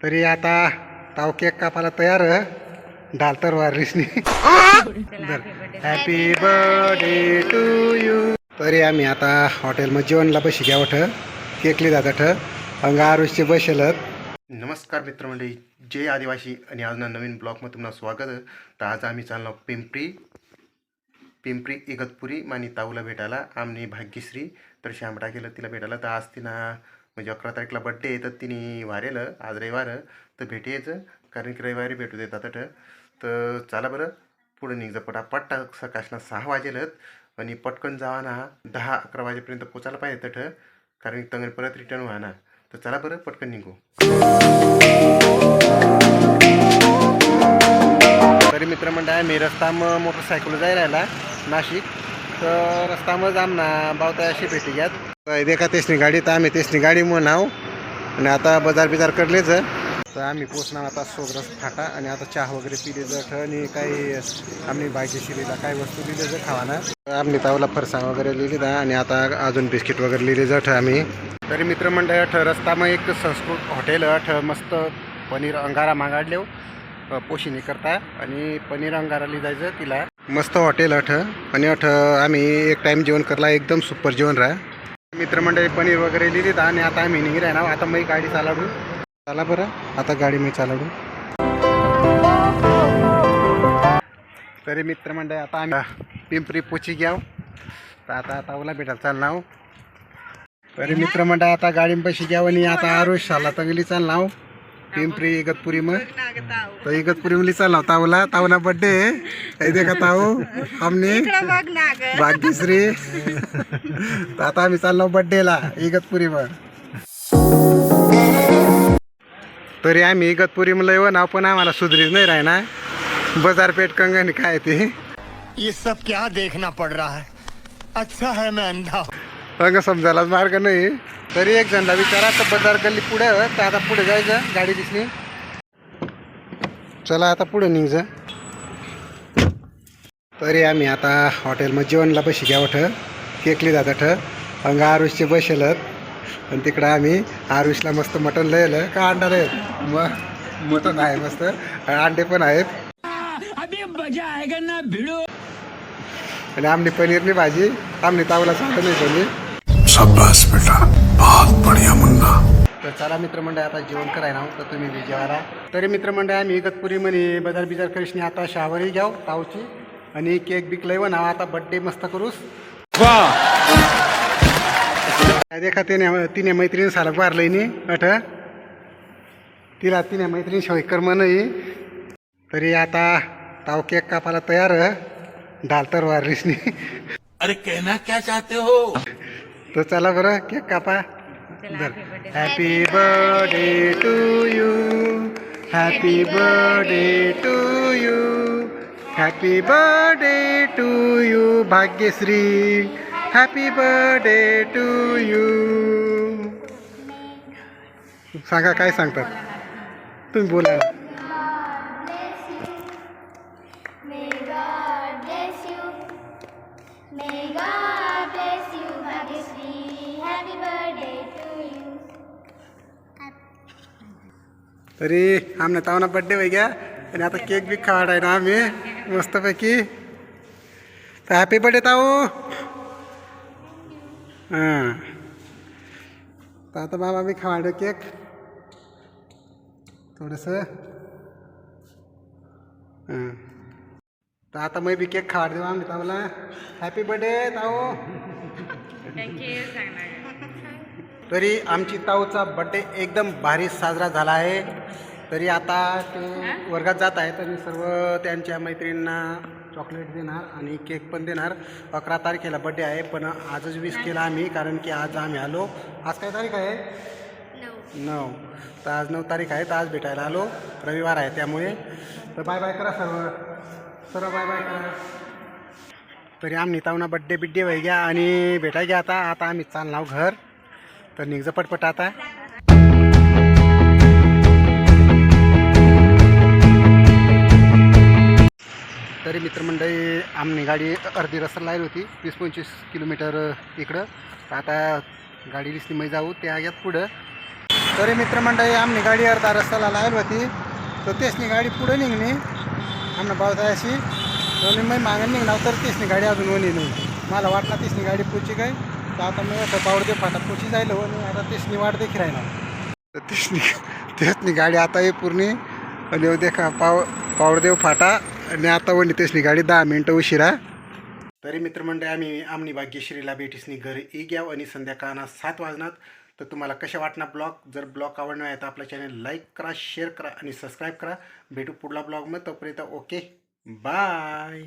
तरी आता ताव केक कापायला तयार डाल तर वारिसनी हॅपी बर्थडे टू यू तरी आम्ही आता हॉटेलमध्ये जेवणला बशी घ्या वठ केकली ठ अंगा आरुषचे बसेलत नमस्कार मित्रमंडळी. जय आदिवासी आणि आज नवीन ब्लॉगमध्ये तुम्हाला स्वागत तर आज आम्ही चाललो पिंपरी पिंपरी इगतपुरी मानी ताऊला भेटायला. आम्ही भाग्यश्री. तर श्यामडा केलं तिला भेटायला. तर आज तिनं म्हणजे अकरा तारीखला बड्डे आहे तर तिने वारेलं आज रविवार तर भेटी यायचं. कारण की रविवारी भेटू देतात तर तर चला बरं पुढे निघजा पटापट. सकाळना सहा वाजेलत आणि पटकन जावा ना दहा अकरा वाजेपर्यंत पोचायला पाहिजे तठ कारण तंगण परत रिटर्न व्हा ना तर चला बरं पटकन निघू. तरी मित्रमंडळ मी रस्ता मग मोटरसायकल जाय राहिला नाशिक. तर रस्ता मग जाम ना बावता अशी भेटी घ्यात. देखा तेसनी गाडी तर आम्ही तेसनी गाडी म्हण नाव आणि आता बाजार बिजार करलेच तर आम्ही पोचणार आता सोग्रस फाटा आणि आता चहा वगैरे पिले जठ आणि काही आम्ही भाग्यशिरीला काही वस्तू दिले जर खावाना. तर आम्ही तावला फरसाण वगैरे लिहिली दा आणि आता अजून बिस्किट वगैरे लिहिले जठ आम्ही. तरी मित्रमंडळ अठ रस्ता मग एक संस्कृत हॉटेल अठ मस्त पनीर अंगारा मागाडले हो. पोशिनी करता आणि पनीर अंगारा जायचं तिला. मस्त हॉटेल अठ. आणि अठ आम्ही एक टाईम जेवण करला एकदम सुपर जेवण राहा मित्रमंडळी पनीर वगैरे दिलीत आणि आता आम्ही निघ ना आता मी गाडी चालवू चला बरं आता गाडी मी चालवू तरी मित्रमंडळी आता आम्ही पिंपरी पोची घ्याव. तर आता आता ओला भेटायला चालणार. तरी मित्रमंडळ आता गाडी पैसे घ्यावं आणि आता आरुष शाला तंगली चालणार. पिंपरी इगतपुरी मग तर इगतपुरी मुली चालणार तावला तावला बड्डे आहे देखा ताऊ आमने भाग्यश्री तर आता आम्ही चाललो बड्डेला इगतपुरीवर तरी आम्ही इगतपुरी म्हणलं येऊ ना पण आम्हाला सुधरीच नाही राही ना बाजारपेठ कंगणी काय ते ये सब क्या देखना पड़ रहा है? अच्छा है मैं अंधा हूँ। रंग समजायलाच मार्ग नाही. तरी एक जणला विचारा तर बाजार गल्ली पुढे तर आता पुढे जायचं गाडी दिसली. चला आता पुढे निघ तरी आम्ही आता हॉटेलमध्ये जेवणला बशी घ्या वठ केकली जातात अंग आरुषचे बसेलत आणि तिकडं आम्ही आरुषला मस्त मटण लिहिलं. का अंडा आहेत मग मटण आहे मस्त. अंडे पण आहेत. आणि आमने पनीरनी भाजी. आमने तावला चालत नाही पनीर शाबाश बेटा. बहुत बढ़िया मुन्ना. तर चला मित्रमंडळ आता जेवण करायला तर तुम्ही बी जेवायला तरी मित्रमंडळ आम्ही इगतपुरी म्हणे बाजार बिजार करीशनी आता शावरही घ्याव तावची आणि केक बिक लय नाव आता बड्डे मस्त करूस. काय देखा तिने तिने मैत्रिणी सालक मारलंय नी अठ. तिला तिने मैत्रिणी शिवाय कर्म नाही. तरी आता ताव केक कापायला तयार डाल तर वारिसनी अरे कहना क्या चाहते हो? तर चला बरं केक कापा. Happy birthday to you happy birthday to you happy birthday to you Bhagyashree. Happy birthday to you सांगा काय सांगतात? तुम्ही बोला. तरी आमने तावना बड्डे होई घ्या आणि आता केक बी खावाड आहे ना आम्ही मस्तपैकी तर हॅपी बर्थडे ताऊ। हां। तर आता बाबा बी खावाडो केक थोडंसं हां। तर आता मी बी केक खावाड देऊ आम्ही तावला हॅपी बर्थडे ताऊ। तरी आमची ताऊचा बड्डे एकदम भारी साजरा झाला आहे. तरी आता ते वर्गात जात आहे तरी सर्व त्यांच्या मैत्रिणींना चॉकलेट देणार आणि केक पण देणार. अकरा तारखेला बड्डे आहे पण आजच वीस केला आम्ही कारण की आज आम्ही आलो. आज काय तारीख आहे? नऊ. तर आज नऊ तारीख आहे तर आज भेटायला आलो. रविवार आहे त्यामुळे. तर बाय बाय करा सर्व. सर्व बाय बाय करा. तरी आम्ही तावना बड्डे बिड्डे व्हाय घ्या आणि भेटाय घ्या आता. आता आम्ही चालणार घर. तर निघ पटपट आता. तरी मित्रमंडळी आमनी गाडी अर्धी रस्ता लावली होती वीस पंचवीस किलोमीटर इकडं. तर आता गाडी दिसली मी जाऊ त्या यात पुढं. तरी मित्रमंडळी आमनी गाडी अर्धा रस्त्याला लावली होती तर तेचनी गाडी पुढं निघणे. आमना पावसाळ्याशी आणि मी मागं निघणार तर तेचनी गाडी अजून होणी नाही. मला वाटलं तेचनी गाडी पुढची काय? तर आता मी असं पावडे फाटा पुढची जायला हो आणि आता तेचनी वाट देखील राहिला. तर तेचनी तेचनी गाडी आता ये पूर्ण. आणि देखा पाव पावडदेव फाटा. आणि आता वणी तेचनी गाडी दहा मिनटं उशिरा. तरी मित्रमंडळी आम्ही आमनी भाग्यश्रीला भेटीसनी घरी ई घ्याव आणि संध्याकाळना सात वाजनात. तर तुम्हाला कशा वाटणार ब्लॉग? जर ब्लॉग आवडणार आहे तर आपल्या चॅनल लाईक करा शेअर करा आणि सबस्क्राईब करा. भेटू पुढला ब्लॉगमध्ये. तोपर्यंत ओके बाय